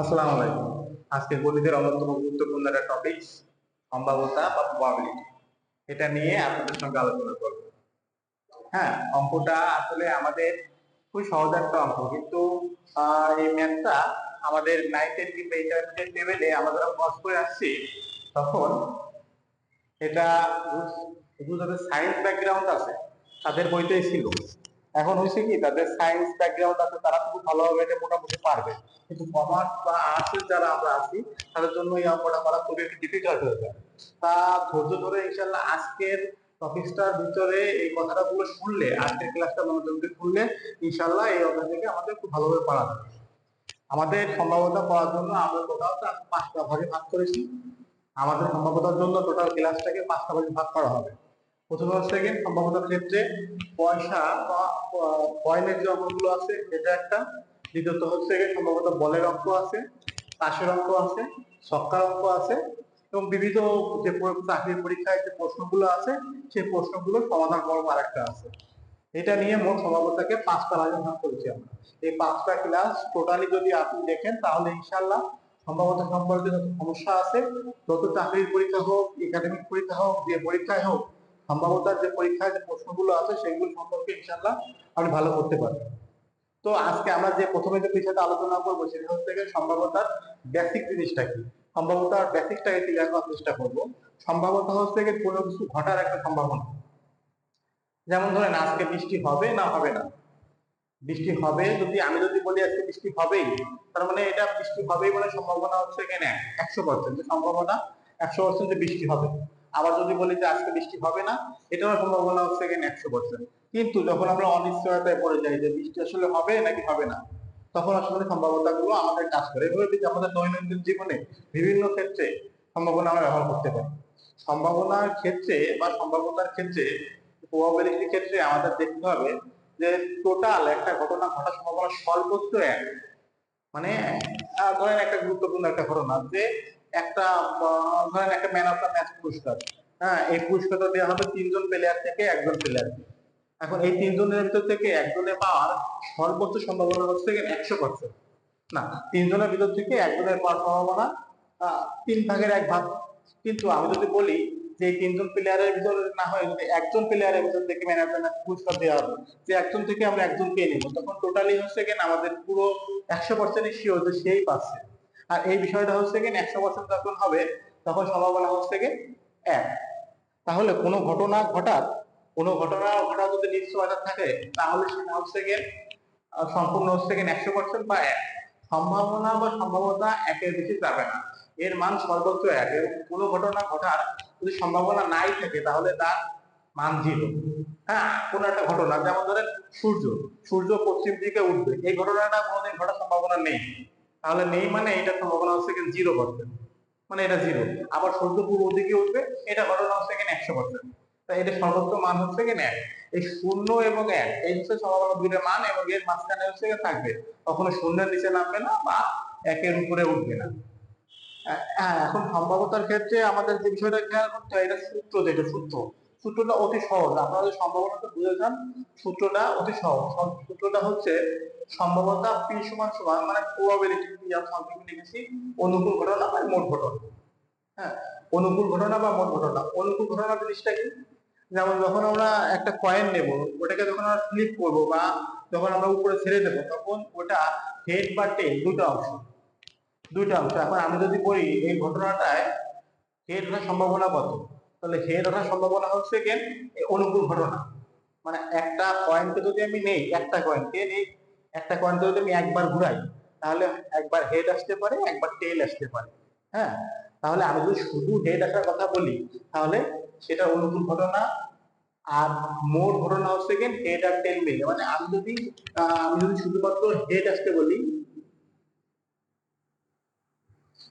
আসসালামু আলাইকুম। আজকের গণিতের অন্যতম গুরুত্বপূর্ণ একটা টপিক সম্ভাব্যতা বা প্রবাবিলিটি এটা নিয়ে আপনাদের সঙ্গে আলোচনা করব। হ্যাঁ অঙ্কটা আসলে আমাদের খুব সহজ একটা অঙ্ক, কিন্তু এই ম্যাথটা আমাদের নাইটের কিংবা ইন্টারমিডিয়েট লেভেলে আমরা যখন পাস করে আসছি, তখন এটা যাদের সায়েন্স ব্যাকগ্রাউন্ড আছে, তাদের বইতেই ছিল। এখন হয়েছে কি, তাদের সায়েন্স ব্যাকগ্রাউন্ড আছে, তারা খুব ভালোভাবে এটা মোটামুটি পারবে। কিন্তু কমার্স বা আর্টস যারা আমরা আছি, তাদের জন্য এই অঙ্কটা করা খুবই একটু ডিফিকাল্ট হয়ে যায়। তা ধৈর্য ধরে ইনশাল্লাহ আজকের টপিকসটার ভিতরে এই কথাটা গুলো শুনলে, আজকের ক্লাসটা মনোযোগ দিয়ে শুনলে ইনশাল্লাহ এই অধ্যায় থেকে আমাদের খুব ভালোভাবে পড়া যাবে। আমাদের সম্ভাবনা পড়ার জন্য আমরা টোটাল পাঁচটা ভাগে ভাগ করেছি। আমাদের সম্ভাবনার জন্য টোটাল ক্লাসটাকে পাঁচটা ভাগে ভাগ করা হবে। প্রথমে গিয়ে সম্ভাবনার ক্ষেত্রে পয়সা বা কয়েনের যে অঙ্কগুলো আছে, এটা একটা। দ্বিতীয়ত হচ্ছে সম্ভবত বলের অঙ্ক আছে তাসের অঙ্ক আছে ছক্কার অঙ্ক আছে, এবং বিবিধ যে চাকরির পরীক্ষায় যে প্রশ্নগুলো আছে, সেই প্রশ্নগুলো সমাধান করব আরেকটা আছে। এটা নিয়ে মোট সম্ভাবনাকে পাঁচটা ভাগ করেছি আমরা। এই পাঁচটা ক্লাস টোটালি যদি আপনি দেখেন, তাহলে ইনশাল্লাহ সম্ভাবনা সম্পর্কে যত সমস্যা আছে, যত চাকরির পরীক্ষা হোক একাডেমিক পরীক্ষা হোক, যে পরীক্ষায় হোক সম্ভাবতার যে পরীক্ষায় যে প্রশ্নগুলো আছে, সেগুলো সম্পর্কে ইনশাল্লাহ আপনি ভালো করতে পারবেন তো আজকে আমরা যে প্রথমে যে বিষয়টা আলোচনা করব, সেটা হচ্ছে সম্ভাবতার বেসিক জিনিসটা কি? সম্ভাবতার বেসিকটাকে ক্লিয়ার করার চেষ্টা করব। সম্ভাবতা হচ্ছে কোনো কিছু ঘটার একটা সম্ভাবনা। যেমন ধরেন, আজকে বৃষ্টি হবে না হবে না? বৃষ্টি হবে যদি, আমি যদি বলি আজকে বৃষ্টি হবেই, তার মানে এটা বৃষ্টি হবেই মানে সম্ভাবনা হচ্ছে কেন একশো পার্সেন্ট সম্ভাবনা একশো পার্সেন্ট বৃষ্টি হবে। আবার যদি বলি যে আজকে বৃষ্টি হবে না, এটারও সম্ভাবনা হচ্ছে কেন একশো পার্সেন্ট কিন্তু যখন আমরা অনিশ্চয়তায় পড়ে যাই যে বৃষ্টি আসলে হবে নাকি হবে না, তখন আসলে সম্ভাবনা গুলো আমাদের কাজ করে। এভাবে কিন্তু আমাদের দৈনন্দিন জীবনে বিভিন্ন ক্ষেত্রে সম্ভাবনা আমরা ব্যবহার করতে পারি। সম্ভাবনার ক্ষেত্রে বা সম্ভাবনার ক্ষেত্রে প্রবাবিলিটির ক্ষেত্রে আমাদের দেখতে হবে যে টোটাল একটা ঘটনা ঘটার সম্ভাবনা সর্বোচ্চ এক। মানে ধরেন একটা গুরুত্বপূর্ণ একটা ঘটনা যে একটা ধরেন একটা ম্যান অফ দ্য ম্যাচ পুরস্কার। হ্যাঁ এই পুরস্কারটা দেওয়া হবে তিনজন প্লেয়ার থেকে একজন প্লেয়ারকে এখন এই তিনজনের ভিতর থেকে একজনে পাওয়ার সর্বোচ্চ সম্ভাবনা হচ্ছে একশো পার্সেন্ট না, তিনজনের ভিতর থেকে একজনের পাওয়ার সম্ভাবনা তিন ভাগের এক ভাগ। কিন্তু আমি যদি বলি যে তিনজন প্লেয়ারের ভিতরে না হয়, যদি একজন প্লেয়ারের ভিতর থেকে ম্যানেজার পুরস্কার দেওয়া হবে যে একজন থেকে আমরা একজনকে নেব। তখন টোটালি হচ্ছে কেন আমাদের পুরো একশো পার্সেন্ট শিওর যে সেই পাচ্ছে। আর এই বিষয়টা হচ্ছে কেন একশো পার্সেন্ট যখন হবে তখন সম্ভাবনা হচ্ছে কি এক। তাহলে কোনো ঘটনা ঘটার কোনো ঘটনা ঘটা যদি নিশ্চয়তা থাকে তাহলে সেটা হচ্ছে আহ, সম্পূর্ণ হচ্ছে গিয়ে একশো পার্সেন্ট বা এক। সম্ভাবনা বা সম্ভাবনা একের বেশি যাবে না। এর মান সর্বোচ্চ এক। এবং কোনো ঘটনা ঘটার যদি সম্ভাবনা নাই থাকে তাহলে তার মান জিরো হ্যাঁ কোনো একটা ঘটনা যেমন ধরেন সূর্য। সূর্য পশ্চিম দিকে উঠবে। এই ঘটনাটা কোনোদিন ঘটার সম্ভাবনা নেই। তাহলে নেই মানে এটা সম্ভাবনা হচ্ছে কিন্তু জিরো পার্সেন্ট মানে এটা জিরো আবার সূর্য পূর্ব দিকে উঠবে, এটা ঘটনা হচ্ছে কিনা একশো পার্সেন্ট তাই এটা সর্বোচ্চ মান হচ্ছে কিনা এক। এই শূন্য এবং এক, এই হচ্ছে সম্ভাবনা দুইটা মান এবং এর মাঝখানে হচ্ছে থাকবে। কখনো শূন্যের নিচে নামবে না বা একের উপরে উঠবে না। হ্যাঁ এখন সম্ভাবতার ক্ষেত্রে আমাদের যে বিষয়টা খেয়াল করতে হয়, এটা সূত্র যেটা সূত্র। সূত্রটা অতি সহজ। আপনারা সম্ভাবনাটা বুঝে যান, সূত্রটা অতি সহজ। সূত্রটা হচ্ছে সম্ভাবনা পি সমান সমান মানে প্রবাবিলিটি পি আর সংক্ষেপে লিখেছি, অনুকূল ঘটনা বা মোট ঘটনা। হ্যাঁ অনুকূল ঘটনা বা মোট ঘটনা। অনুকূল ঘটনা জিনিসটা কি? যেমন যখন আমরা একটা কয়েন নেব, ওটাকে যখন আমরা ফ্লিপ করব বা যখন আমরা উপরে ছেড়ে দেবো, তখন ওটা হেড বা টেল দুটো অংশ দুইটা অংশ। এখন আমি যদি বলি এই ঘটনাটায় হেড ওঠার সম্ভাবনা কত? তাহলে হেড ওঠার সম্ভাবনা হচ্ছে কেন অনুকূল ঘটনা। মানে একটা কয়েনকে যদি আমি নেই, একটা কয়েনকে নেই, একটা কয়েনকে যদি আমি একবার ঘুরাই, তাহলে একবার হেড আসতে পারে, একবার টেল আসতে পারে। হ্যাঁ? তাহলে আমি যদি শুধু হেড আসার কথা বলি, তাহলে সেটা অনুকূল ঘটনা, আর মোট ঘটনা হচ্ছে কেন হেড আর টেল মিলে। মানে আমি যদি আমি যদি শুধুমাত্র হেড আসতে বলি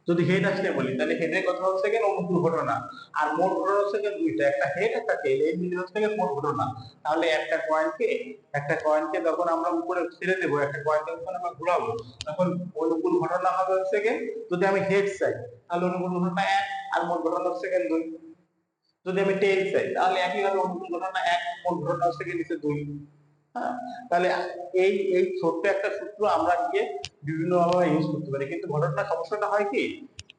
যদি হেড আসতে বলি, তাহলে হেডের কথা হচ্ছে গিয়ে অনুকূল ঘটনা। আর মোট ঘটনা হচ্ছে গিয়ে দুইটা। একটা হেড একটা টেল এই মিলে হচ্ছে গিয়ে মোট ঘটনা। তাহলে একটা কয়েনকে একটা কয়েনকে যখন আমরা উপরে ছেড়ে দেবো, একটা কয়েনকে যখন আমরা ঘুরাবো, তখন অনুকূল ঘটনা হবে হচ্ছে গিয়ে যদি আমি হেড চাই, তাহলে অনুকূল ঘটনা এক, আর মোট ঘটনা হচ্ছে গিয়ে দুই। যদি আমি টেল চাই, তাহলে একই একইভাবে অনুকূল ঘটনা এক, মোট ঘটনা হচ্ছে গিয়ে নিচে দুই। তাহলে এই এই ছোট্ট একটা সূত্র আমরা গিয়ে বিভিন্ন ভাবে ইউজ করতে পারি। কিন্তু ঘটনা সমস্যাটা হয় কি?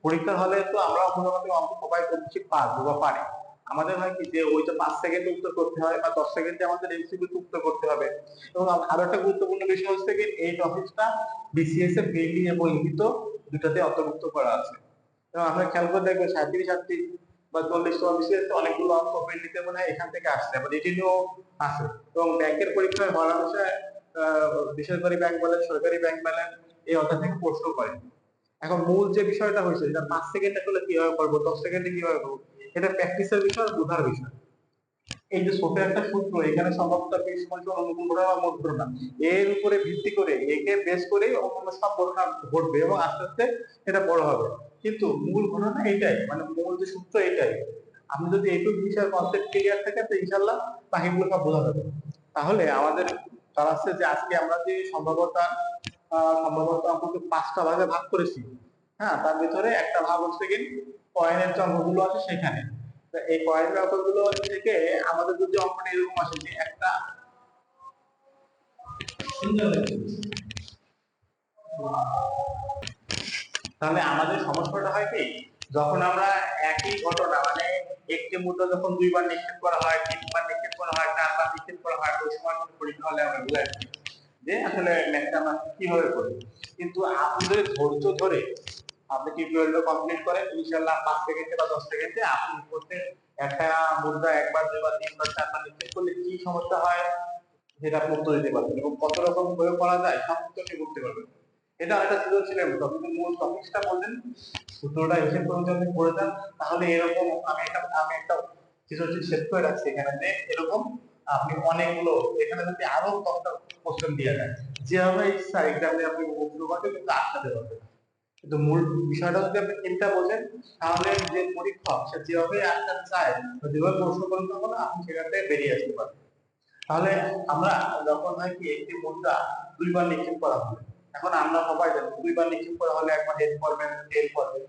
পরীক্ষার হলে তো আমরা মোটামুটি অঙ্ক সবাই বেশি পারব বা পারি। আমাদের হয় কি যে ওই তো পাঁচ সেকেন্ডে উত্তর করতে হয় বা দশ সেকেন্ডে আমাদের এমসিকিউ উত্তর করতে হবে। এবং আরও একটা গুরুত্বপূর্ণ বিষয় হচ্ছে কি, এই টপিকটা বিসিএস এ বিএলডি এবং ইভিত দুটাতে অন্তর্ভুক্ত করা আছে। এবং আমরা খেয়াল করে দেখবেন সাঁত্রিশ আটত্রিশ বা চল্লিশ তোমার অনেকগুলো অঙ্ক বিএলডিতে মনে হয় এখান থেকে আসছে আবার এটিও আছে এবং ব্যাংকের পরীক্ষায় বাংলাদেশে আহ, বেসরকারি ব্যাংক বলেন সরকারি ব্যাংক বলেন এই অর্থ থেকে প্রশ্ন করে। এখন মূল যে বিষয়টা হয়েছে এটা পাঁচ সেকেন্ড আসলে কীভাবে করব দশ সেকেন্ডে কীভাবে করব এটা প্র্যাকটিসের বিষয় বোঝার বিষয়। এই যে ছোট একটা সূত্র এখানে সম্ভবত বিশ অনুকূল ঘটনা মূল ঘটনা এর উপরে ভিত্তি করে একে বেস করে অন্য সব ঘটনা ঘটবে এবং আস্তে আস্তে এটা বড় হবে। কিন্তু মূল ঘটনা এটাই মানে মূল যে সূত্র এটাই। আপনি যদি এইটুকু বিষয়ের কনসেপ্ট ক্লিয়ার থাকে, তো ইনশাল্লাহ বাকিগুলো সব বোঝা যাবে। তাহলে আমাদের দাঁড়াচ্ছে যে আজকে আমরা যে সম্ভাবতা সম্ভবত আমাকে পাঁচটা ভাগে ভাগ করেছি হ্যাঁ তার ভিতরে একটা ভাগ হচ্ছে কি কয়েনের যে অঙ্কগুলো আছে সেখানে। এই কয়েনের অঙ্কগুলো থেকে আমাদের যদি অঙ্কটা এরকম আসে যে একটা তাহলে আমাদের সমস্যাটা হয় কি? যখন আমরা একই ঘটনা মানে একটি মুদ্রা যখন দুইবার নিক্ষেপ করা হয়, তিনবার নিক্ষেপ করা হয়, চারবার নিক্ষেপ করা হয় ওই সময় কিন্তু পরীক্ষা হলে আমরা বুঝাই যে আসলে ম্যাথটা আমরা কীভাবে করি? কিন্তু আপনি যদি ধৈর্য ধরে আপনি টিউটোরিয়ালটা কমপ্লিট করেন, ইনশাআল্লাহ পাঁচ সেকেন্ডে বা দশ সেকেন্ডে আপনি করতে একটা মুদ্রা একবার, দুইবার, তিনবার, চারবার নিক্ষেপ করলে কি সমস্যা হয়? সেটা আপনি উত্তর দিতে পারবেন এবং কত রকম প্রয়োগ করা যায় উত্তরটি করতে পারবেন। এটা তখন মূল টপিকসটা বললেন, সূত্রটা তাহলে এরকম আমি আমি একটা কিছু সেট করে রাখছি এখানে যে এরকম আপনি অনেকগুলো, এখানে যদি আরও দশটা কোশ্চেন যেভাবে ইচ্ছা এক্সামে আপনি কিন্তু কিন্তু মূল বিষয়টা যদি আপনি চিন্তা তাহলে যে সে যেভাবে আটকাতে চায় যেভাবে প্রশ্ন করতে হবে আপনি বেরিয়ে আসতে পারবেন। তাহলে আমরা, যখন হয় কি, একটি মুদ্রা দুইবার নিক্ষেপ করা হবে। এখন আমরা সবাই জানি, দুইবার নিক্ষেপ করা হলে একবার হেড করবেন টেল করবে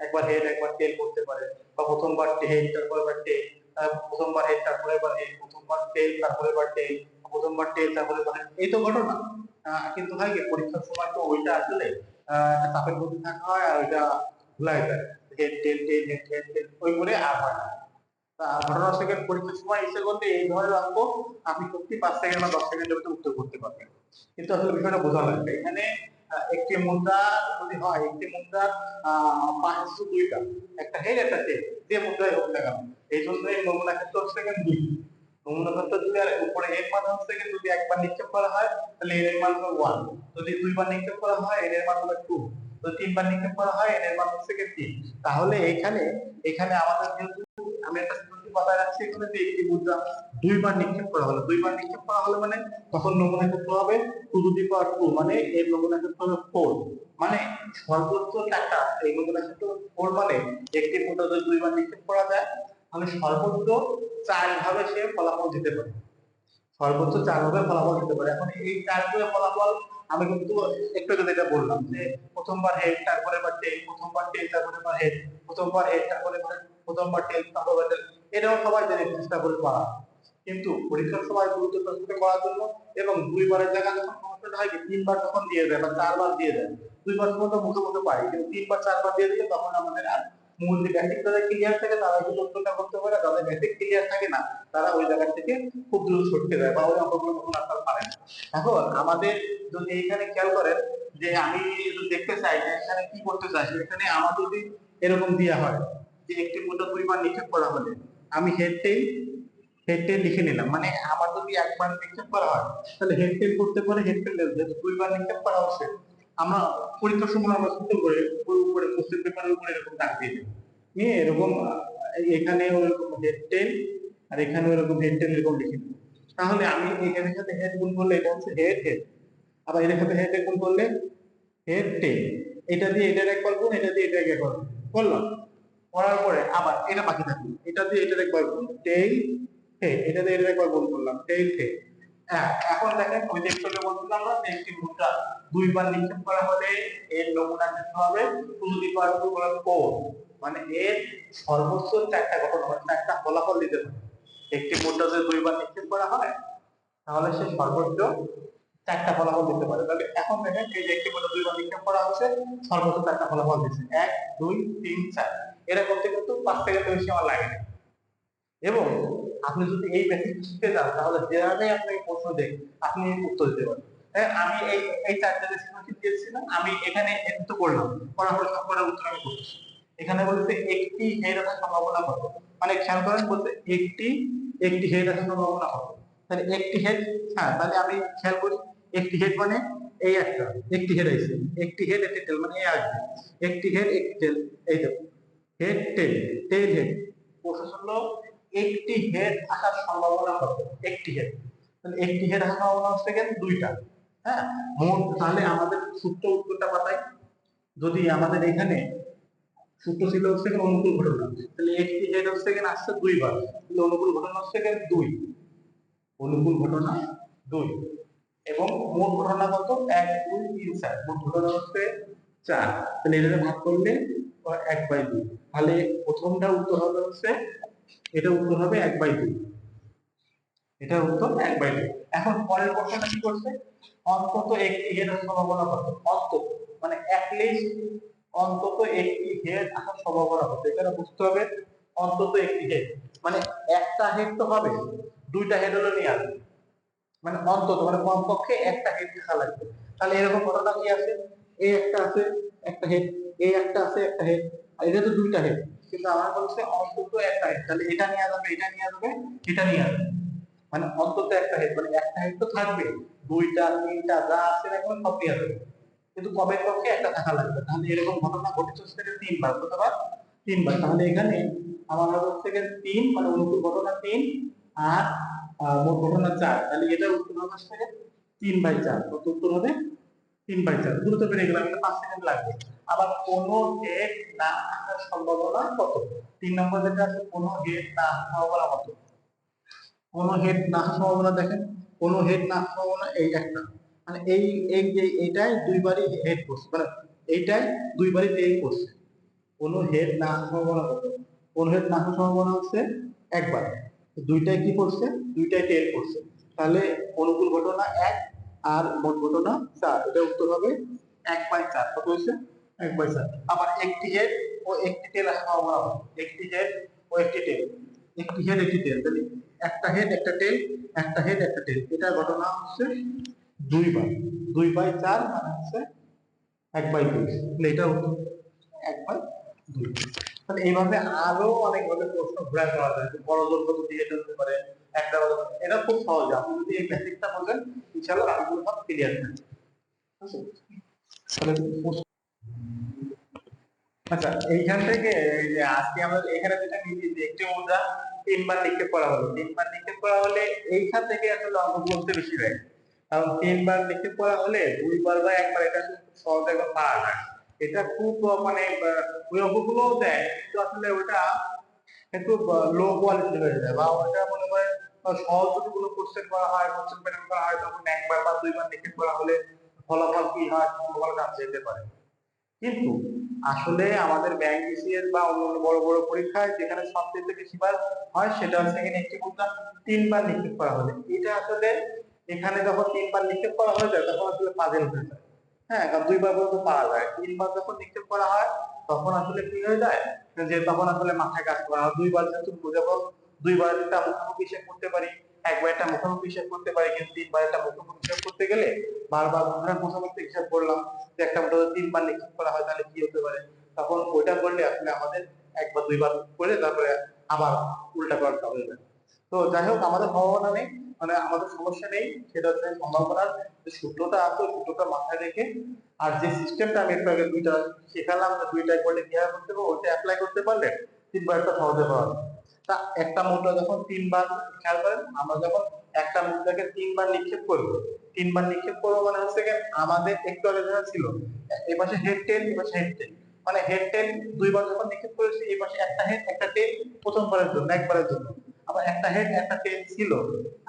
একবার হেড একবার টেল করতে পারে বা প্রথমবার হেড তারপর এবার টেল প্রথমবার হেড তারপরে এবার হেড প্রথমবার টেল তারপরে এবার টেল প্রথমবার টেল তারপরে head। এই তো ঘটনা। কিন্তু হয় কি পরীক্ষার সময় তো ওইটা আসলে চাপের মধ্যে থাকা হয় আর ওইটা ভুলাই যায়। Head tail tail head tail ওই করে আর হয় না। ঘটনা সেকেন্ড পরীক্ষার সময় ইচ্ছে করলে এই ধরনের অঙ্ক আপনি সত্যি পাঁচ সেকেন্ড বা দশ সেকেন্ডের মধ্যে উত্তর করতে পারবেন। কিন্তু আসলে বিষয়টা বোঝা লাগবে। এখানে একটি মুদ্রা যদি হয় একটি মুদ্রার আহ, পাঁচ হচ্ছে দুইটা। একটা হেড একটা টেল যে মুদ্রাই হোক না কেন। এই জন্য এই নমুনা ক্ষেত্র সেকেন্ড দুই। নমুনা ক্ষেত্র যদি আর উপরে এর মান সেকেন্ড যদি একবার নিক্ষেপ করা হয় তাহলে এর মান হবে ওয়ান যদি দুইবার নিক্ষেপ করা হয় এর মান হবে টু যদি তিনবার নিক্ষেপ করা হয় এর মান হচ্ছে তিন তাহলে এখানে এখানে আমাদের যেহেতু, আমি একটা কথায় রাখছি, এখানে যে একটি মুদ্রা দুইবার নিক্ষেপ করা হলো। দুইবার নিক্ষেপ করা হলো মানে তখন নমুনা ক্ষেত্র হবে? Two two the power two মানে এর নমুনা ক্ষেত্র হবে ফোর মানে সর্বোচ্চ টাকা এই নমুনা ক্ষেত্র ফোর মানে একটি মুদ্রা যদি দুইবার নিক্ষেপ করা যায়, তাহলে সর্বোচ্চ চার ভাবে সে ফলাফল দিতে পারে। সর্বোচ্চ চার ভাবে ফলাফল দিতে পারে। এখন এই চার ভাবে ফলাফল আমি কিন্তু একটু আগে যেটা বললাম যে প্রথমবার হেড তারপরে বার টেল প্রথমবার টেল তারপরে বার হেড প্রথমবার হেড তারপরে বার প্রথমবার টেল তারপরে টেল এটাও সবাই জানে চেষ্টা করে করা। কিন্তু পরীক্ষার সময় গুরুত্ব প্রশ্নটা করার জন্য এবং দুইবারের জায়গায় যখন সমস্যাটা হয়, তিনবার যখন দিয়ে দেয় বা চারবার দিয়ে দেয়, দুইবার পর্যন্ত মুখে মুখে পাই কিন্তু তিনবার, চারবার দিয়ে দিলে তখন আমাদের আর মূল যে বেসিক যাদের ক্লিয়ার থাকে, তারা কিন্তু উত্তরটা করতে পারে যাদের বেসিক ক্লিয়ার থাকে না, তারা ওই জায়গা থেকে খুব দ্রুত ছটকে যায় বা ওই অঙ্কগুলো তখন আর তারা পারে না। এখন আমাদের যদি এইখানে খেয়াল করেন যে আমি দেখতে চাই যে এখানে কি করতে চাই এখানে আমার যদি এরকম দেওয়া হয় যে একটি মুদ্রা পরিমাণ নিক্ষেপ করা হলে, আমি হেড টেল লিখে নিলাম। মানে আমার যদি একবার নিক্ষেপ করা হয়, তাহলে হেড টেল করতে পারে হেড টেল যেহেতু দুইবার নিক্ষেপ করা হচ্ছে। আমরা পরীক্ষার সময় আমরা সুন্দর করে উপরে কোশ্চেন পেপারের উপরে এরকম দাগ দিয়ে দিই। নিয়ে এরকম এখানে ওরকম হেড টেল আর এখানে ওরকম হেড টেল এরকম লিখে দিই। তাহলে আমি এখানে সাথে হেড গুণ করলে এটা হচ্ছে হেড হেড আবার এটার সাথে হেড গুণ করলে হেড টেল এটা দিয়ে এটার একবার গুণ, এটা দিয়ে এটা একবার গুণ করলাম। করার পরে আবার এটা বাকি থাকল। এটা দিয়ে এটার একবার গুণ। টেল হেড এটা দিয়ে এটার একবার গুণ করলাম। টেল হেড হ্যাঁ এখন দেখেন ওই যে একটু বলছিলাম না একটি মুদ্রা। দুইবার নিক্ষেপ করা হলে এর নমুনা হবে। টু দি পাওয়ার টু মানে এর সর্বোচ্চ চারটা ঘটনা মানে চারটা ফলাফল দিতে পারে একটি মুদ্রা যদি দুইবার নিক্ষেপ করা হয়, তাহলে সে সর্বোচ্চ চারটা ফলাফল দিতে পারে। তাহলে এখন দেখেন এই যে একটি বলে দুইবার নিক্ষেপ করা হচ্ছে, সর্বোচ্চ চারটা ফলাফল দিচ্ছে। এক, দুই, তিন, চার। এটা করতে কিন্তু পাঁচ থেকে বেশি আমার লাগে না এবং আপনি যদি এই বেসিক শিখতে যান তাহলে যেভাবে আপনাকে প্রশ্ন দেখ আপনি উত্তর দিতে পারেন হ্যাঁ, আমি এই এই চারটা রেসিপি দিয়েছিলাম? আমি এখানে একটু করলাম করার পর সব করার উত্তর আমি করতেছি। এখানে বলতে একটি হেড আসার সম্ভাবনা কত? মানে খেয়াল করেন বলতে একটি একটি হেড আসার সম্ভাবনা কত? তাহলে একটি হেড হ্যাঁ তাহলে আমি খেয়াল করি একটি হেড মানে এই একটা একটি হেড আইছে একটি হেড একটি টেল মানে এই আসবে একটি হেড একটি টেল এই দেখো head tail tail head process হলো একটি হেড আসার সম্ভাবনা কত? একটি হেড তাহলে একটি হেড আসার সম্ভাবনা হচ্ছে কেন? দুইটা। হ্যাঁ? মোট তাহলে আমাদের সূত্র উত্তরটা পাতাই। যদি আমাদের এখানে সূত্র ছিল হচ্ছে গিয়ে অনুকূল ঘটনা? তাহলে একটি হেড হচ্ছে কেন আসছে দুইবার। তাহলে অনুকূল ঘটনা হচ্ছে কেন? দুই। অনুকূল ঘটনা দুই। এবং মোট ঘটনা কত? এক, দুই, তিন, চার। মোট ঘটনা হচ্ছে চার। তাহলে এটা ভাগ করলে এক বাই দুই। তাহলে প্রথমটা উত্তর হবে হচ্ছে এটা উত্তর হবে এক বাই দুই এটা উত্তর এক বাই দুই এখন পরের প্রশ্নটা কি করছে? অন্তত একটি হেড সম্ভাবনা কত অন্তত মানে অ্যাটলিস্ট অন্তত একটি হেড আসার সম্ভাবনা কত এখানে বুঝতে হবে অন্তত একটি হেড মানে একটা হেড তো হবে, দুইটা হেড হলো নিয়ে আসবে। মানে অন্তত মানে কমপক্ষে একটা হেড থাকা লাগবে। তাহলে এরকম ঘটনা কি আছে? এই একটা আছে, একটা হেড এই একটা আছে, একটা হেড আর এটা তো দুইটা হেড কিন্তু আমার বলছে অন্তত একটা হেড তাহলে এটা নিয়ে যাবে, এটা নিয়ে যাবে, এটা নিয়ে যাবে। মানে অন্তত একটা হেড মানে একটা হেড তো থাকবে দুইটা, তিনটা, যা আছে এখন সব নিয়ে যাবে কিন্তু কমের পক্ষে একটা থাকা লাগবে। তাহলে এরকম ঘটনা হচ্ছে যে তিনবার কতবার তিনবার। তাহলে এখানে আমার হচ্ছে গিয়ে তিন মানে অনুকূল ঘটনা তিন, আর মোট ঘটনা চার। তাহলে এটা উত্তর হবে তিন বাই চার। কত উত্তর হবে? তিন বাই চার। দ্রুত পেরে গেলাম এটা পাঁচ সেকেন্ড লাগবে। আবার কোন হেড না আসার সম্ভাবনা কত? তিন নম্বর যেটা আছে কোন হেড না আসার সম্ভাবনা কত? কোন হেড না সম্ভাবনা দেখেন। কোন হেড না সম্ভাবনা এই একটা। মানে এই এই যে এইটাই দুইবারই হেড করছে। মানে এইটাই দুইবারই টেল করছে। কোন হেড না আসার সম্ভাবনা কত? কোন হেড না আসার সম্ভাবনা হচ্ছে একবার। দুইটাই কি করছে? দুইটাই টেল করছে। তাহলে অনুকূল ঘটনা এক আর মোট ঘটনা চার। এটা উত্তর হবে এক বাই চার। কত হয়েছে? এক বাই চার। আবার একটি হেড ও একটি টেল সম্ভাবনা হবে। একটি হেড ও একটি টেল একটি হেড একটি টেল তাহলে একটা হেড একটা টেল একটা হেড একটা টেল এটা ঘটনা হচ্ছে দুই বাই। দুই বাই চার মানে হচ্ছে এক বাই দুই। তাহলে এটা উত্তর এক বাই দুই। তাহলে এইভাবে আরও অনেকভাবে প্রশ্ন ঘুরে করা যায় বড় জোর কত দিয়ে চলতে পারে, একটা এটা খুব সহজ আপনি যদি এই বেসিকটা ইনশাআল্লাহ সব ক্লিয়ার প্রশ্ন- আচ্ছা এইখান থেকে আজকে আমরা এখানে যেটা নিয়েছি যে একটি মুদ্রা তিনবার নিক্ষেপ করা হলো। তিনবার নিক্ষেপ করা হলে এইখান থেকে আসলে বলতে বেশি হয় কারণ তিনবার নিক্ষেপ করা হলে দুইবার বা একবার এটা সহজে পারা যায় এটা খুব মানে দেয়, কিন্তু আসলে ওটা একটু লো কোয়ালিটি হয়ে যায় বা ওটা মনে সহজ যদি কোনো কোশ্চেন করা হয় কোশ্চেন প্যাটার্ন করা হয়, তখন একবার বা দুইবার নিক্ষেপ করা হলে ফলাফল কি হয়, ফলাফল জানতে যেতে পারে। কিন্তু আসলে আমাদের ব্যাংক বিসিএস বা অন্যান্য বড় বড় পরীক্ষায় যেখানে সবচেয়ে বেশিবার হয়, সেটা হচ্ছে এখানে একটি তিনবার নিক্ষেপ করা হলে। এটা আসলে এখানে যখন তিনবার নিক্ষেপ করা হয়ে যায়, তখন আসলে পাজেল হয়ে যায়। হ্যাঁ দুইবার পর্যন্ত পাওয়া যায়। তিনবার যখন নিক্ষেপ করা হয়, তখন আসলে কি হয়ে যায়? যে তখন আসলে মাথায় কাজ করা। হয় দুইবার যেহেতু যখন দুইবার একটা মুখোমুখি হিসেব করতে পারি, একবার একটা মুখোমুখি হিসেব করতে পারি, কিন্তু তিনবার একটা মুখোমুখি হিসেব করতে গেলে বারবার ধরে মুখোমুখি হিসেব করলাম যে একটা মোটা তিনবার নিক্ষেপ করা হয়, তাহলে কি হতে পারে? তখন ওইটা করলে আসলে আমাদের একবার দুইবার করে তারপরে আবার উল্টা করাটা হয়ে যায়। তো যাই হোক, আমাদের সম্ভাবনা নেই মানে আমাদের সমস্যা নেই, সেটা হচ্ছে সম্ভাবনার সূত্রটা আছে সূত্রটা মাথায় রেখে আর যে সিস্টেমটা আমি একটু দুইটা শেখালাম দুইটা করলে কীভাবে করতে হবে, ওইটা অ্যাপ্লাই করতে পারলে তিনবার একটা সহজে পাওয়া। তা একটা মুদ্রা যখন তিনবার খেয়াল করেন, আমরা যখন একটা মুদ্রাকে তিনবার নিক্ষেপ করব, তিনবার নিক্ষেপ করব মানে হচ্ছে কি আমাদের একটু আগে যেটা ছিল এই পাশে হেড টেন এই পাশে হেড টেন মানে হেড টেন দুইবার যখন নিক্ষেপ করেছি এই পাশে একটা হেড একটা টেন প্রথমবারের জন্য, একবারের জন্য আবার একটা হেড একটা টেন ছিল,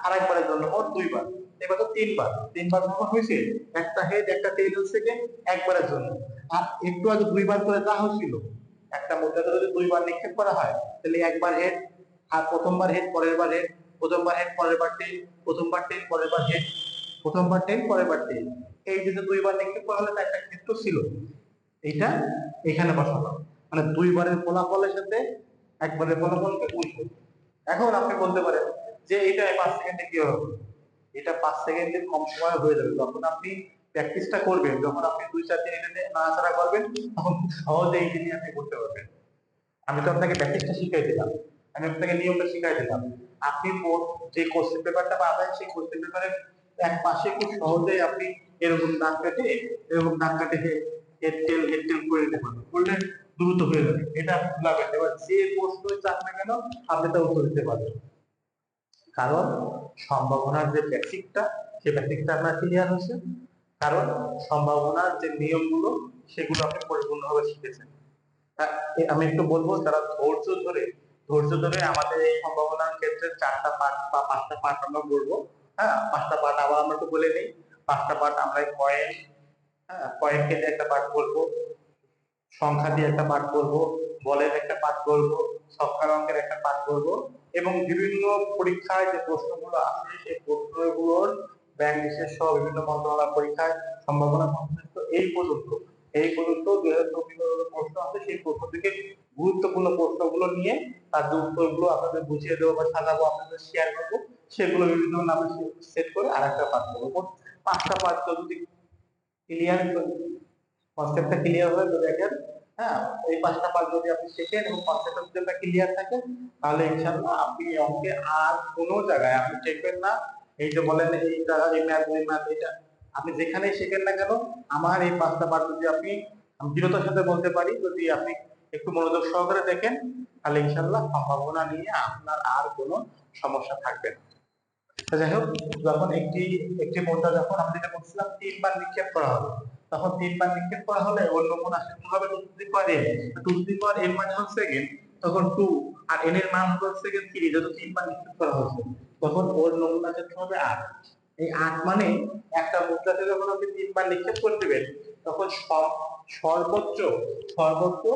আরেকবারের জন্য মোট দুইবার। এবার তো তিনবার। তিনবার যখন হয়েছে, একটা হেড একটা টেন হচ্ছে কি একবারের জন্য। আর একটু আগে দুইবার করে যা হয়েছিল, একটা মুদ্রাতে যদি দুইবার নিক্ষেপ করা হয়, তাহলে একবার হেড আর প্রথমবার হেড পরের বার হেড প্রথমবার হেড পরের বার টেন প্রথমবার টেন পরের বার হেড প্রথমবার টেন পরের বার টেন এই যে দুইবার নিক্ষেপ করা হলে একটা ক্ষেত্র ছিল। এইটা এখানে বসানো মানে দুইবারের ফলাফলের সাথে একবারের ফলাফলকে উল্টো এখন আপনি বলতে পারেন যে এটা পাঁচ সেকেন্ডে কি হবে? এটা পাঁচ সেকেন্ডে কম সময় হয়ে যাবে। যখন আপনি প্র্যাকটিসটা করবেন, যখন আপনি দুই, চার দিন এটা নিয়ে নাড়াচাড়া করবেন, তখন সহজে এই জিনিস আপনি করতে পারবেন। আমি তো আপনাকে প্র্যাকটিসটা শিখাই দিলাম। আমি আপনাকে নিয়মটা শিখাই দিলাম। আপনি যে কোশ্চেন পেপারটা পাবেন, সেই কোশ্চেন পেপারের এক পাশে খুব সহজেই আপনি এরকম দাগ কেটে, এরকম দাগ কেটে হেড টেল হেড টেল করে নিতে পারবেন। করলে দ্রুত হয়ে যাবে এটা আপনি এবার যে প্রশ্নই চাপ না কেন আপনি তা উত্তর দিতে পারবেন কারণ সম্ভাবনার যে বেসিকটা সে বেসিকটা আপনার ক্লিয়ার হয়েছে। কারণ সম্ভাবনার যে নিয়মগুলো, সেগুলো আপনি পরিপূর্ণভাবে শিখেছেন। আমি একটু বলব, যারা ধৈর্য ধরে ধৈর্য ধরে আমাদের এই সম্ভাবনার ক্ষেত্রে চারটা পার্ট বা পাঁচটা পার্ট আমরা বলব। হ্যাঁ পাঁচটা পার্ট আবার আমরা একটু বলে নিই। পাঁচটা পার্ট আমরা পয়েন্ট হ্যাঁ পয়েন্ট কেটে একটা পার্ট বলব। সংখ্যা দিয়ে একটা পাঠ করব, বলের একটা পাঠ করব সংখ্যার অঙ্কের একটা পাঠ করব এবং বিভিন্ন পরীক্ষায় যে প্রশ্নগুলো আছে সেই প্রশ্নগুলোর ব্যাংক বিশেষ বিভিন্ন মন্ত্রণালয় পরীক্ষায় সম্ভাবনা সংশ্লিষ্ট এই পর্যন্ত এই পর্যন্ত দুই হাজার প্রশ্ন আছে সেই প্রশ্ন থেকে গুরুত্বপূর্ণ প্রশ্নগুলো নিয়ে তার যে উত্তরগুলো আপনাদের বুঝিয়ে দেবো বা সাজাবো, আপনাদের শেয়ার করব, সেগুলো বিভিন্ন নামে সেট করে আর একটা পাঠ করব। পাঁচটা পাঠ যদি ক্লিয়ার কনসেপ্টটা ক্লিয়ার হয়ে তো দেখেন। হ্যাঁ এই পাঁচটা পার্ট যদি আপনি শেখেন এবং কনসেপ্টটা যদি আপনার ক্লিয়ার থাকে, তাহলে ইনশাআল্লাহ আপনি এই অঙ্কে আর কোনো জায়গায় আপনি দেখবেন না। এই যে বলেন এই জায়গা এই ম্যাথ ওই ম্যাথ এটা আপনি যেখানেই শেখেন না কেন, আমার এই পাঁচটা পার্ট যদি আপনি দৃঢ়তার সাথে বলতে পারি, যদি আপনি একটু মনোযোগ সহকারে দেখেন, তাহলে ইনশাআল্লাহ সম্ভাবনা নিয়ে আপনার আর কোনো সমস্যা থাকবে না। যাই হোক, যখন একটি একটি মুদ্রা যখন আমরা যেটা বলছিলাম, তিনবার নিক্ষেপ করা হবে। তখন তিনবার নিক্ষেপ করা হলে ওর নমুনা সেটা হবে two two the power two two the power মানে হচ্ছে সেকেন্ড তখন টু আর এন এর মান হচ্ছে সেকেন্ড থ্রি যত তিনবার নিক্ষেপ করা হয়েছে তখন ওর নমুনা ক্ষেত্র হবে আট। এই আট মানে একটা মুদ্রাতে যখন আপনি তিনবার নিক্ষেপ করে দেবেন, তখন সব- সর্বোচ্চ সর্বোচ্চ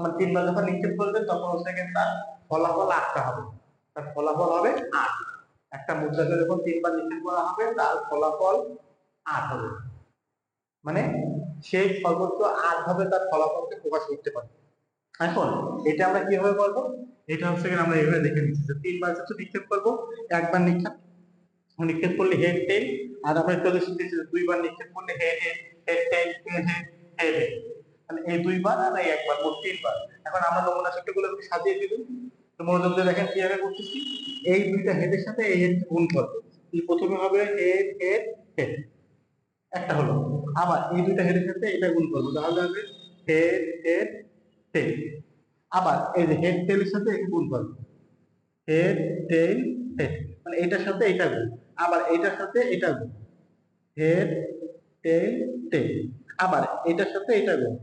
মানে তিনবার যখন নিক্ষেপ করবেন তখন গিয়ে তার ফলাফল আটটা হবে। তার ফলাফল হবে আট। একটা মুদ্রাকে যখন তিনবার নিক্ষেপ করা হবে, তার ফলাফল আট হবে। মানে সেই সর্বোচ্চ আট ভাবে তার ফলাফলকে প্রকাশ করতে পারে। এখন এটা আমরা কীভাবে করব এটা হচ্ছে আমরা এভাবে দেখে নিচ্ছি। তিনবার যত নিক্ষেপ করব, একবার নিক্ষেপ। নিক্ষেপ করলে হেড টেল আর আমরা চলে শিখেছি দুইবার নিক্ষেপ করলে head head head tail head মানে এই দুইবার আর এই একবার, মোট তিনবার। এখন আমরা নমুনা সেটগুলো সাজিয়ে দিলাম তো মনোযোগ দিয়ে দেখেন কীভাবে করতেছি। এই দুইটা হেডের সাথে এই হেড গুণ করব। প্রথমে হবে হেড হেড হেড একটা হলো আবার এই দুইটা হেডের সাথে এটা গুণ করব। তাহলে হবে হেড হেড টেল আবার এই যে হেড টেলের সাথে এটা গুণ করব। হেড টেল হেড মানে এটার সাথে এটা গুণ। আবার এটার সাথে এটা গুণ। হেড টেল টেল আবার এটার সাথে এটা গুণ।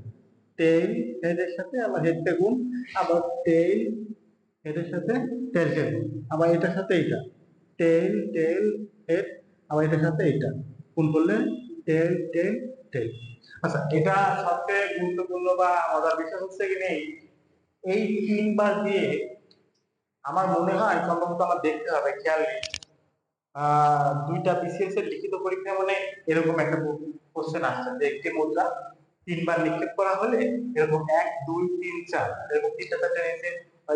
টেল হেডের সাথে আবার হেডটা গুণ। আবার টেল হেডের সাথে টেল হেড আবার এটার সাথে এটা টেল টেল হেড আবার এটার সাথে এটা গুণ করলে টেল টেল টেল আচ্ছা এটা সবচেয়ে গুরুত্বপূর্ণ বা মজার বিষয় হচ্ছে কি নেই, এই তিনবার দিয়ে আমার মনে হয় সম্ভবত আমার দেখতে হবে, খেয়াল নেই। দুইটা বিসিএস এর লিখিত পরীক্ষা মানে এরকম একটা কোশ্চেন আসছে যে একটি মুদ্রা তিনবার নিক্ষেপ করা হলে এরকম এক, দুই, তিন, চার, এরকম তিনটা চারটা নিয়েছে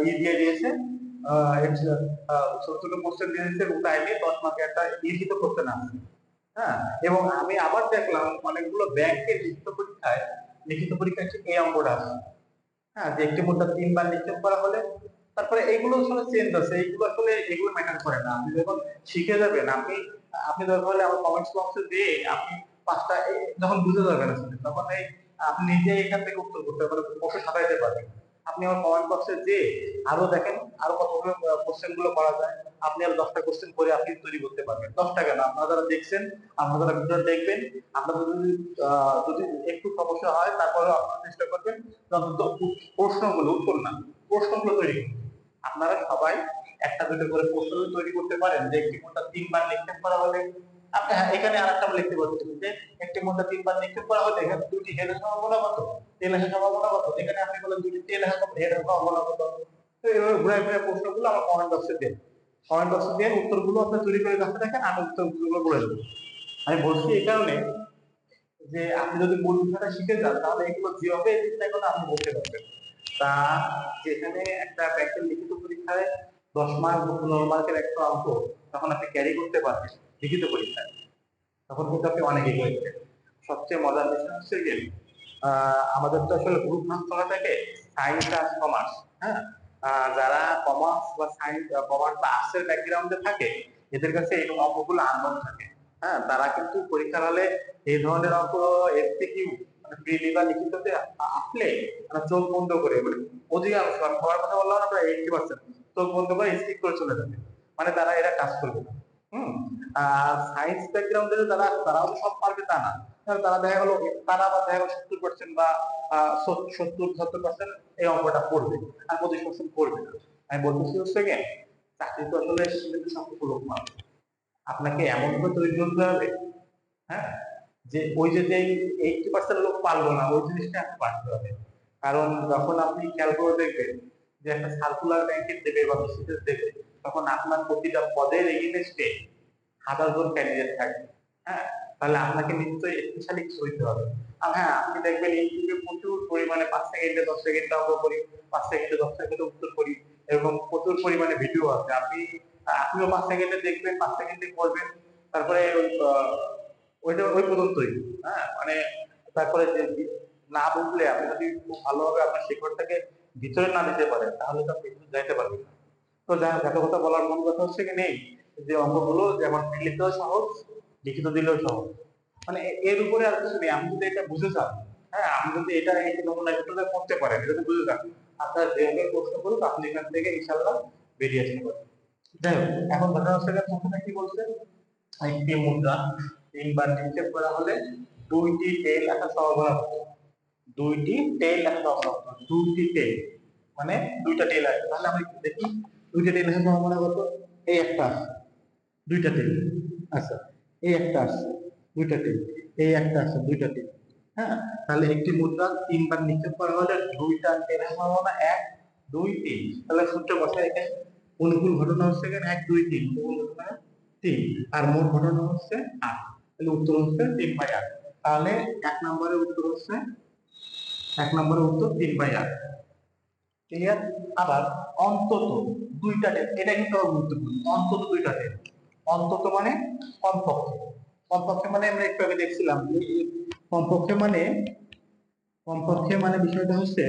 ই দিয়ে দিয়েছে ছোট কোশ্চেন দিয়ে দিয়েছে এবং টাইমে দশ মার্কের একটা লিখিত কোশ্চেন আসছে। হ্যাঁ এবং আমি আবার দেখলাম অনেকগুলো ব্যাংকের লিখিত পরীক্ষায় লিখিত পরীক্ষায় ঠিক এই অঙ্কটা আসে হ্যাঁ যে একটি মুদ্রা তিনবার নিক্ষেপ করা হলে তারপরে এইগুলো আসলে চেঞ্জ আছে, এইগুলো আসলে এগুলো ম্যাটার করে না। আপনি যখন শিখে যাবেন, আপনি আপনি দরকার হলে আমার কমেন্টস বক্সে দিয়ে আপনি পাঁচটা যখন বুঝে যাবেন আসলে, তখন এই আপনি নিজে এখান থেকে উত্তর করতে পারবেন প্রশ্ন সাজাইতে পারবেন। আপনি আমার কমেন্ট বক্সে যে আরও দেখেন, আরও কতগুলো কোশ্চেনগুলো করা যায়, আপনি আর দশটা কোশ্চেন করে আপনি তৈরি করতে পারবেন। দশটা কেন? আপনারা যারা দেখছেন, আপনারা যারা ভিডিও দেখবেন, আপনাদের যদি যদি একটু সমস্যা হয় তারপরে আপনারা চেষ্টা করবেন প্রশ্নগুলো উত্তর না, প্রশ্নগুলো তৈরি আপনারা সবাই একটা দুটো করে প্রশ্ন তৈরি করতে পারেন, যে একটি কোনটা তিনবার লিখতে করা হলে আপনি হ্যাঁ, এখানে আর একটা লিখতে পারছেন যে একটি তিনবার নিক্ষেপ করা হলে দুটি সম্ভাবনা কত তেল সম্ভাবনা কত এখানে আপনি বলেন দুটি তেল হেডের সম্ভাবনা কত তো এইভাবে ঘুরে ঘুরে প্রশ্নগুলো আমার কমেন্ট বক্সে দেন কমেন্ট বক্সে দিয়ে উত্তরগুলো আপনি তৈরি করে রাখেন আমি উত্তরগুলো বলে দেবো। আমি বলছি এই কারণে যে আপনি যদি মূল বিষয়টা শিখে যান তাহলে এগুলো যেভাবে এদিকে দেখো আপনি বলতে পারবেন। তা যেখানে একটা ব্যাংকের লিখিত পরীক্ষায় দশ মার্ক পনেরো মার্কের একটা অঙ্ক তখন আপনি ক্যারি করতে পারবেন। লিখিত পরীক্ষায় তখন কিন্তু আপনি অনেক এগিয়ে যাবেন সবচেয়ে মজার বিষয় হচ্ছে আহ, আমাদের তো আসলে গ্রুপ ভাগ করা থাকে সায়েন্স আর কমার্স হ্যাঁ যারা কমার্স বা সায়েন্স কমার্স বা আর্টসের ব্যাকগ্রাউন্ডে থাকে এদের কাছে এই অঙ্কগুলো আনন্দ থাকে হ্যাঁ? তারা কিন্তু পরীক্ষার হলে এই ধরনের অঙ্ক এসপিকিউ মানে প্রিলি বা লিখিততে আসলে চোখ বন্ধ করে মানে অধিকাংশ হওয়ার কথা বললাম না প্রায় এইটি পার্সেন্ট চোখ বন্ধ করে স্কিপ করে চলে যাবে। মানে তারা এরা কাজ করবে না। হুম? সায়েন্স ব্যাকগ্রাউন্ডে তারা তারাও তো না। তারা দেখা গেলো, তারা দেখা গেলো সত্তর পার্সেন্ট বা সত্তর সত্তর পার্সেন্ট এই অঙ্কটা করবে। আর করবে না। আমি বলতেছি হচ্ছে চাকরি তো আসলে সংখ্যক লোক আপনাকে এমন ভাবে তৈরি করতে হবে হ্যাঁ? যে ওই যে এইটি পার্সেন্ট লোক পারল না, ওই জিনিসটা আপনি পারতে হবে। কারণ যখন আপনি খেয়াল করে দেখবেন যে একটা সার্কুলার ব্যাংকের দেবে বা বিসিএস দেবে, তখন আপনার প্রতিটা পদের এগেনস্টে হাজার জন ক্যান্ডিডেট থাকবে। হ্যাঁ? তাহলে আপনাকে নিশ্চয়ই স্পেশালি কিছু হইতে হবে। আর হ্যাঁ আপনি দেখবেন ইউটিউবে প্রচুর পরিমাণে পাঁচ সেকেন্ডে, দশ সেকেন্ডে অঙ্ক করি, পাঁচ সেকেন্ডে, দশ সেকেন্ডে উত্তর করি এরকম প্রচুর পরিমাণে ভিডিও আছে। আপনি, আপনিও পাঁচ সেকেন্ডে দেখবেন, পাঁচ সেকেন্ডে করবেন, তারপরে ওই ওইটা ওই পর্যন্তই। হ্যাঁ? মানে তারপরে যে না বুঝলে আপনি যদি খুব ভালোভাবে আপনার শিক্ষকটাকে ভিতরে না দিতে পারেন, তাহলে তো আপনি যাইতে পারবেন তো যা যাকে কথা বলার মন কথা হচ্ছে কি নেই? যে অঙ্কগুলো যেমন লিখিত সহজ, লিখিত দিলেও সহজ। মানে এর উপরে আর কিছু নেই। আমি যদি এটা বুঝে যান হ্যাঁ আপনি যদি এটা এই নমুনা ভিতরে করতে পারেন এটা বুঝে যান আপনার যে যেভাবে প্রশ্ন করুক, আপনি এখান থেকে ইনশাল্লাহ বেরিয়ে আসতে পারেন। যাই হোক, এখন ঘটনা হচ্ছে যে কি বলছে? একটি মুদ্রা তিনবার নিক্ষেপ করা হলে দুইটি টেল একটা সম্ভাবনা হতো দুইটি টেল একটা সম্ভাবনা দুইটি টেল মানে দুইটা টেল আছে। তাহলে আমরা দেখি? দুইটা টেল আসার সম্ভাবনা কত এই একটা আছে। দুইটা টেল আচ্ছা এই একটা আছে, দুইটা টেল এই একটা আছে, দুইটা টেল হ্যাঁ তাহলে একটি মুদ্রা তিনবার নিক্ষেপ করা হলে দুইটা আসার সম্ভাবনা এক, দুই, তিন। তাহলে সূত্র বসে এখানে অনুকূল ঘটনা হচ্ছে এখানে, এক, দুই, তিন ঘটনা তিন। আর মোট ঘটনা হচ্ছে আট। তাহলে উত্তর হচ্ছে তিন বাই আট। তাহলে এক নম্বরের উত্তর হচ্ছে, এক নম্বরের উত্তর তিন বাই আট। ক্লিয়ার আবার অন্তত দুইটা টেন এটা কিন্তু গুরুত্বপূর্ণ। অন্তত দুইটা টেন অন্তত মানে কমপক্ষে। কমপক্ষে মানে আমরা একটু আগে দেখছিলাম কমপক্ষে মানে কমপক্ষে মানে বিষয়টা হচ্ছে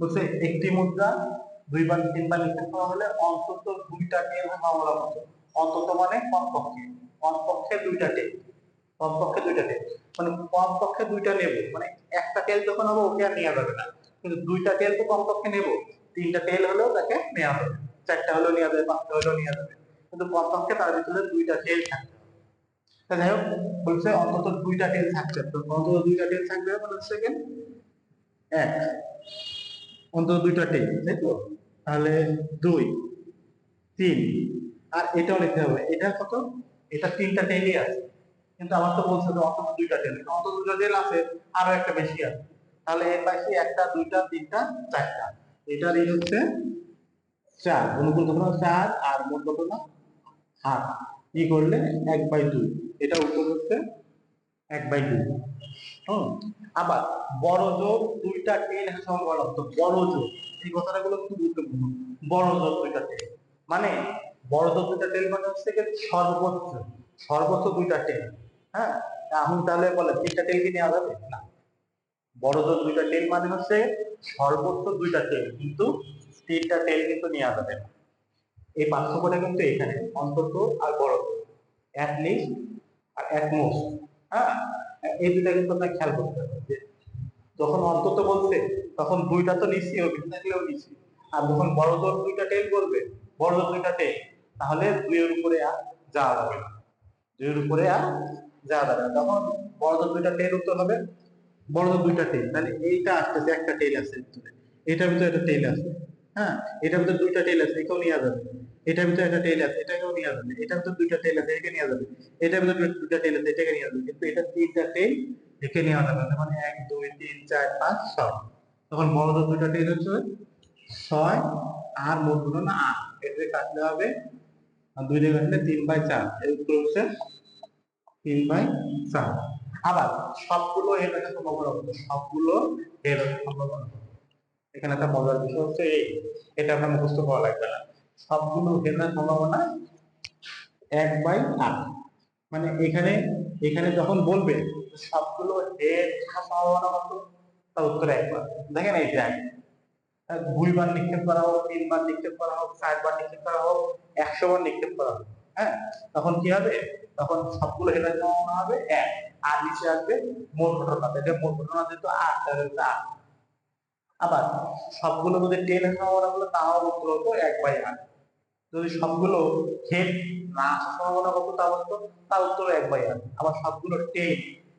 বলছে একটি মুদ্রা দুইবার তিনবার নিক্ষেপ করা হলে অন্তত দুইটা টেল মামলা মতো অন্তত মানে কমপক্ষে। কমপক্ষে দুইটা টেল কমপক্ষে দুইটা টেল মানে কমপক্ষে দুইটা নেব। মানে একটা টেল যখন হবে, ওকে আর নেওয়া যাবে না। কিন্তু দুইটা টেল তো কমপক্ষে নেব। তিনটা টেল হলেও তাকে নেওয়া যাবে চারটা হলেও নেওয়া যাবে পাঁচটা হলেও নেওয়া যাবে। কিন্তু কমপক্ষে তার ভিতরে দুইটা টেল থাকবে। যাই হোক, বলছে অন্তত দুইটা টেল থাকতে হবে। তো অন্তত দুইটা টেল থাকবে মানে কি? এক। অন্তত দুইটা টেল তাই তো? তাহলে দুই, তিন। আর এটাও লিখতে হবে। এটা কত? এটা তিনটা টেলই আছে। কিন্তু আমার তো বলছে যে অন্তত দুইটা টেল অন্তত দুইটা টেল আছে, আরও একটা বেশি আছে। তাহলে এর পাশে একটা, দুইটা, তিনটা, চারটা। এটার এই হচ্ছে চার। অনুকূল ঘটনা চার আর মোট ঘটনা আট। কি করলে? এক বাই দুই। এটা উত্তর হচ্ছে এক বাই দুই। হুম? আবার বড় জোর দুইটা টেল সম্ভাবনা তো বড় জোর এই কথাটা গুলো খুব গুরুত্বপূর্ণ। বড় জোর দুইটা টেল মানে বড় জোর দুইটা টেল মানে হচ্ছে কি সর্বোচ্চ সর্বোচ্চ দুইটা টেন হ্যাঁ? আমি তাহলে বলে তিনটা টেল কি নেওয়া যাবে না। বড় জোর দুইটা টেল মানে হচ্ছে সর্বোচ্চ দুইটা টেল কিন্তু তিনটা টেল কিন্তু নেওয়া যাবে না এই পার্থক্যটা কিন্তু এখানে, অন্তত আর বড় অ্যাট লিস্ট আর অ্যাট হ্যাঁ? এই দুইটা কিন্তু আপনার খেয়াল করতে হবে যে যখন অন্তত বলছে, তখন দুইটা তো নিচ্ছি ও থাকলেও নিচ্ছি। আর যখন বড় জোর দুইটা টেল বলবে বড় জোর দুইটা টেল তাহলে দুইয়ের উপরে আর যাওয়া যাবে না। দুইয়ের উপরে আর যাওয়া যাবে না। তখন বড় জোর দুইটা টেল উত্তর হবে বড় জোর দুইটা টেল তাহলে এইটা আসতেছে, একটা টেল আছে ভিতরে। এটার ভিতরে একটা টেল আছে। হ্যাঁ এটার ভিতরে দুইটা টেল আছে নেওয়া যাবে। এটার ভিতরে একটা টেল আছে, এটাকেও নেওয়া যাবে। এটার ভিতরে দুইটা টেল আছে, এটাকে যাবে। ভিতরে দুইটা টেল আছে, এটাকে যাবে। কিন্তু এটা তিনটা টেল একে নেওয়া যাবে মানে এক, দুই, তিন, চার, পাঁচ, ছয়। তখন বড় দুইটা টেল হচ্ছে ছয় আর মোটগুলো না আট। এটা কাটলে হবে দুই দিয়ে কাটলে তিন বাই চার। এর উত্তর তিন বাই চার। আবার সবগুলো এর সম্ভাবনা সবগুলো এর সম্ভাবনা? এখানে একটা মজার বিষয় হচ্ছে এই, এটা আমরা মুখস্থ করা লাগবে না। সবগুলো হেলার সম্ভাবনা এক বাই আট। মানে এখানে এখানে যখন বলবে সবগুলো হেড সম্ভাবনা কত তার উত্তর একবার। দেখেন এই যে নিক্ষেপ করা হোক, তিনবার নিক্ষেপ করা হোক, চারবার নিক্ষেপ করা হোক একশো বার নিক্ষেপ করা হোক হ্যাঁ? তখন কি হবে? তখন সবগুলো হেডার সম্ভাবনা হবে এক। আর নিচে আসবে মোট ঘটনা। এটা মোট ঘটনা যেহেতু আট, তাহলে আট। আবার সবগুলো যদি টেন সম্ভাবনা হলো তাও উত্তর হতো এক বাই আট। যদি সবগুলো হেড না আসার সম্ভাবনা কত তা বলতো তার উত্তর এক বাই আট। আবার সবগুলো টেন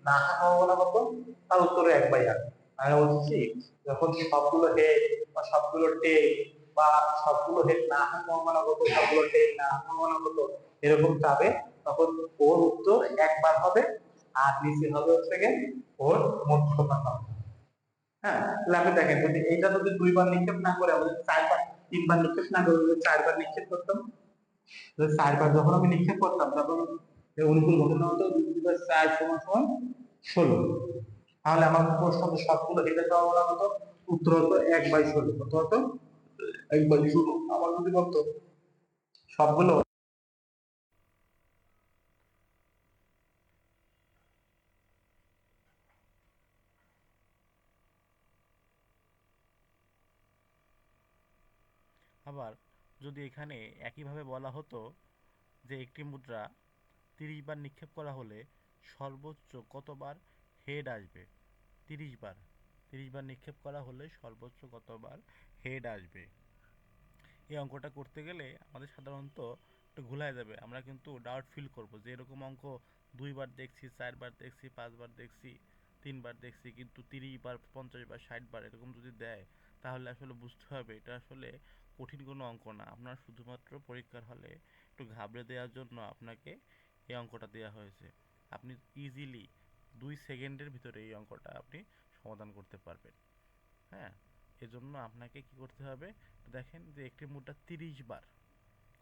না আসার সম্ভাবনা কত তার উত্তর এক বাই আট। আমি বলছি যখন সবগুলো হেড বা সবগুলো টেন বা সবগুলো হেড না আসার সম্ভাবনা কত সবগুলো টেন না আসার সম্ভাবনা কত এরকম চাবে তখন ওর উত্তর একবার হবে, আর নিচে হবে হচ্ছে ওর মোট হবে হ্যাঁ? দেখেন যদি এইটা যদি দুইবার নিক্ষেপ না করে আমি চারবার, তিনবার নিক্ষেপ না করে যদি চারবার নিক্ষেপ করতাম চারবার যখন আমি নিক্ষেপ করতাম, তখন অনুকূল ঘটনা হতো দুইবার চার সমান সমান ষোলো। তাহলে আমার প্রশ্ন হতো, সবগুলো এটা সম্ভাবনা কত উত্তর হতো এক বাই ষোলো। কত হতো? এক বাই ষোলো আমার যদি বলতো, সবগুলো আবার যদি এখানে একইভাবে বলা হতো যে একটি মুদ্রা তিরিশ বার নিক্ষেপ করা হলে সর্বোচ্চ কতবার হেড আসবে? তিরিশ বার। তিরিশ বার নিক্ষেপ করা হলে সর্বোচ্চ কতবার হেড আসবে? এই অঙ্কটা করতে গেলে আমাদের সাধারণত একটু ঘোলায় যাবে। আমরা কিন্তু ডাউট ফিল করব যে এরকম অঙ্ক দুইবার দেখছি চারবার দেখছি পাঁচবার দেখছি তিনবার দেখছি, কিন্তু তিরিশ বার, পঞ্চাশ বার, ষাট বার এরকম যদি দেয়, তাহলে আসলে বুঝতে হবে এটা আসলে কঠিন কোনো অঙ্ক না। আপনার শুধুমাত্র পরীক্ষার হলে একটু ঘাবড়ে দেওয়ার জন্য আপনাকে এই অঙ্কটা দেওয়া হয়েছে। আপনি ইজিলি দুই সেকেন্ডের ভিতরে এই অঙ্কটা আপনি সমাধান করতে পারবেন। হ্যাঁ? এজন্য আপনাকে কি করতে হবে? দেখেন যে একটি মুদ্রা তিরিশ বার।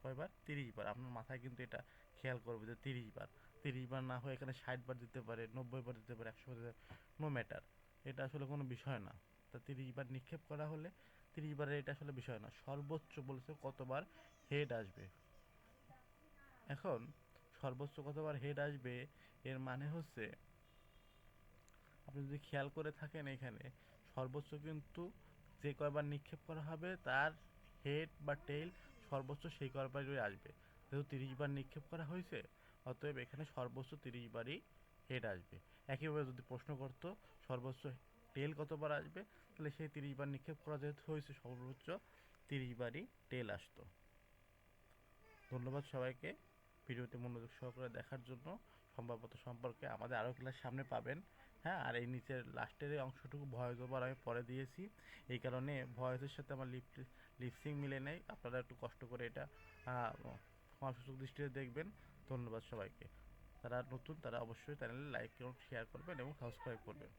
কয়বার? তিরিশ বার। আপনার মাথায় কিন্তু এটা খেয়াল করবে যে তিরিশ বার। তিরিশ বার না হয়ে এখানে ষাট বার দিতে পারে, নব্বই বার দিতে পারে, একশো বার দিতে পারে। নো ম্যাটার এটা আসলে কোনো বিষয় না। তা তিরিশ বার নিক্ষেপ করা হলে তিরিশ বারের এটা আসলে বিষয় না। সর্বোচ্চ বলেছে কতবার হেড আসবে। এখন সর্বোচ্চ কতবার হেড আসবে এর মানে হচ্ছে, আপনি যদি খেয়াল করে থাকেন এখানে, সর্বোচ্চ কিন্তু যে কয়বার নিক্ষেপ করা হবে তার হেড বা টেইল সর্বোচ্চ সেই কয়বারই আসবে। যেহেতু তিরিশ বার নিক্ষেপ করা হয়েছে, অতএব এখানে সর্বোচ্চ তিরিশ বারই হেড আসবে। একইভাবে যদি প্রশ্ন করতো, সর্বোচ্চ টেল কতবার আসবে? তাহলে সেই তিরিশ বার নিক্ষেপ করা যেহেতু হয়েছে, সর্বোচ্চ তিরিশ বারই টেল আসতো। ধন্যবাদ সবাইকে ভিডিওতে মনোযোগ সহকারে দেখার জন্য। সম্ভাব্যতা সম্পর্কে আমাদের আরও ক্লাস সামনে পাবেন। হ্যাঁ আর এই নিচের লাস্টের এই অংশটুকু ভয়েস ওভার আমি পরে দিয়েছি। এই কারণে ভয়েসের সাথে আমার লিপ লিপসিং মিলে নেই। আপনারা একটু কষ্ট করে এটা সুযোগ দৃষ্টিতে দেখবেন। ধন্যবাদ সবাইকে। তারা নতুন, তারা অবশ্যই চ্যানেলে লাইক এবং শেয়ার করবেন এবং সাবস্ক্রাইব করবেন।